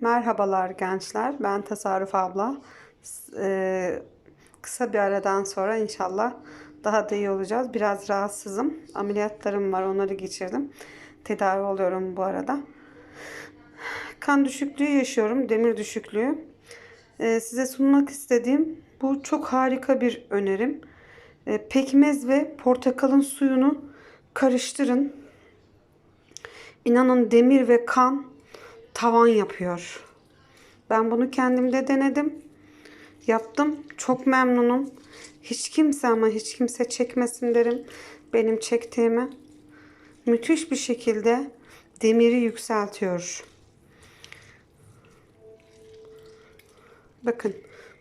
Merhabalar gençler. Ben Tasarruf abla. Eee, kısa bir aradan sonra inşallah daha da iyi olacağız. Biraz rahatsızım. Ameliyatlarım var. Onları geçirdim. Tedavi oluyorum bu arada. Kan düşüklüğü yaşıyorum. Demir düşüklüğü. Eee, size sunmak istediğim bu çok harika bir önerim. Eee, pekmez ve portakalın suyunu karıştırın. İnanın demir ve kan tavan yapıyor. Ben bunu kendimde denedim. Yaptım. Çok memnunum. Hiç kimse ama hiç kimse çekmesin derim benim çektiğimi. Müthiş bir şekilde demiri yükseltiyor. Bakın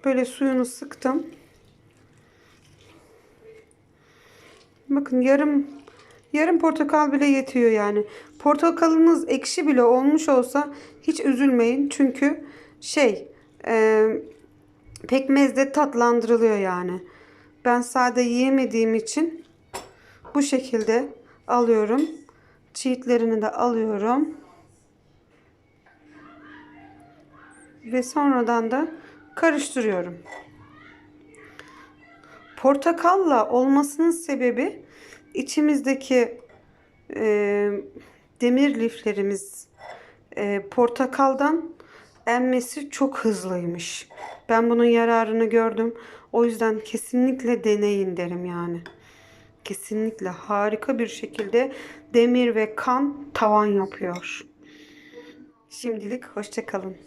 böyle suyunu sıktım. Bakın yarım yarım portakal bile yetiyor yani. Portakalınız ekşi bile olmuş olsa hiç üzülmeyin. Çünkü şey e, pekmezde tatlandırılıyor yani. Ben sade yiyemediğim için bu şekilde alıyorum. Çiğitlerini de alıyorum. Ve sonradan da karıştırıyorum. Portakalla olmasının sebebi içimizdeki e, demir liflerimiz e, portakaldan emmesi çok hızlıymış. Ben bunun yararını gördüm. O yüzden kesinlikle deneyin derim yani. Kesinlikle harika bir şekilde demir ve kan tavan yapıyor. Şimdilik hoşça kalın.